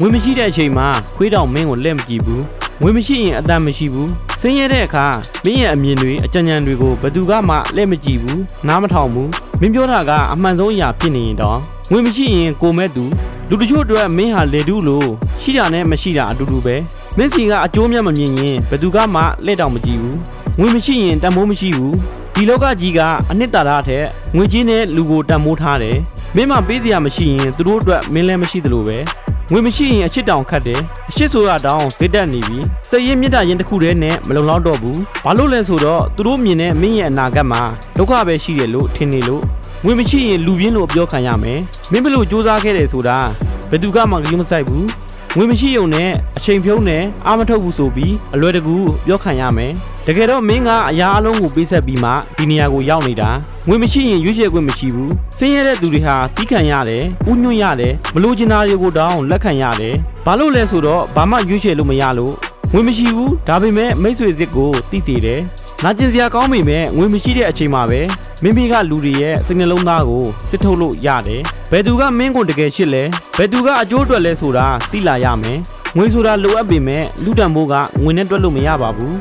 ငွေမရှိတဲ့အချိန်မှာခွေးတောင်မင်းကိုလက်မကြည့်ဘူးငွေမရှိရင်အတန်မရှိဘူးဆင်းရဲတဲ့အခါမင်းရဲ့အမြင်တွေအကြံဉာဏ်တွေကိုဘယ်သူကမှလက်မကြည့်ဘူးနားမထောင်ဘူးမင်းပြောတာကအမှန်ဆုံးအရာဖြစ်နေရင်တော့ငွေမရှိရင်ကိုမဲ့သူလူတချို့အတွက်မင်းဟာလေတူးလို့ရှိတာနဲ့မရှိတာအတူတူပဲမင်းစီကအကျိုးမြတ်မမြင်ရင်ဘယ်သူကမှလက်တောင်မကြည့်ဘူးငွေမရှိရင်တန်မိုးမရှိဘူးဒီလောကကြီးကအနှစ်သာရအထက်ငွေကြီးနဲ့လူကိုတန်မိုးထားတယ်မင်းမပေးစရာမရှိရင်သူတို့အတွက်မင်းလည်းမရှိသလိုပဲ ငွေမရှိရင်အချစ်တောင်ခတ်တယ်အချစ်ဆိုတာတောင်ဇစ်တက်နေပြီစိတ်ရင်းမြတ်တာရင်တစ်ခုတည်းနဲ့မလုံလောက်တော့ဘူးဘာလို့လဲဆိုတော့သူတို့မြင်တဲ့မင်းရဲ့အနာဂတ်မှာဒုက္ခပဲရှိတယ်လို့ထင်နေလို့ငွေမရှိရင်လူပြင်းလို့ပြောခံရမယ်မင်းဘယ်လို့စူးစမ်းခဲ့တယ်ဆိုတာဘယ်သူကမှဂရုမစိုက်ဘူး ငွေမရှိုံနဲ့အချိန်ဖြုံးနဲ့အာမထုတ်ဘူးဆိုပြီးအလွယ်တကူပြောခံရမယ်တကယ်တော့မင်းကအရာအလုံးကိုပေးဆက်ပြီးမှဒီနေရာကိုရောက်နေတာငွေမရှိရင်ရွေးချယ်ခွင့်မရှိဘူးဆင်းရဲတဲ့သူတွေဟာတီးခံရတယ်ဥညွန့်ရတယ်မလိုချင်တာတွေကိုတောင်းလက်ခံရတယ်ဘာလို့လဲဆိုတော့ဘာမှရွေးချယ်လို့မရလို့ငွေမရှိဘူးဒါပေမဲ့မိတ်ဆွေစစ်ကိုတီးစီတယ် နာကျင်စရာကောင်းပေမဲ့ငွေမရှိတဲ့အချိန်မှာပဲမိမိကလူတွေရဲ့စိတ်နှလုံးသားကိုစစ်ထုတ်လို့ရတယ်ဘယ်သူကမင်းကိုတကယ်ချစ်လဲဘယ်သူကအကျိုးအတွက်လဲဆိုတာသိလာရမယ်ငွေဆိုတာလိုအပ်ပေမဲ့လူတန်ဖိုးကငွေနဲ့တွက်လို့မရပါဘူး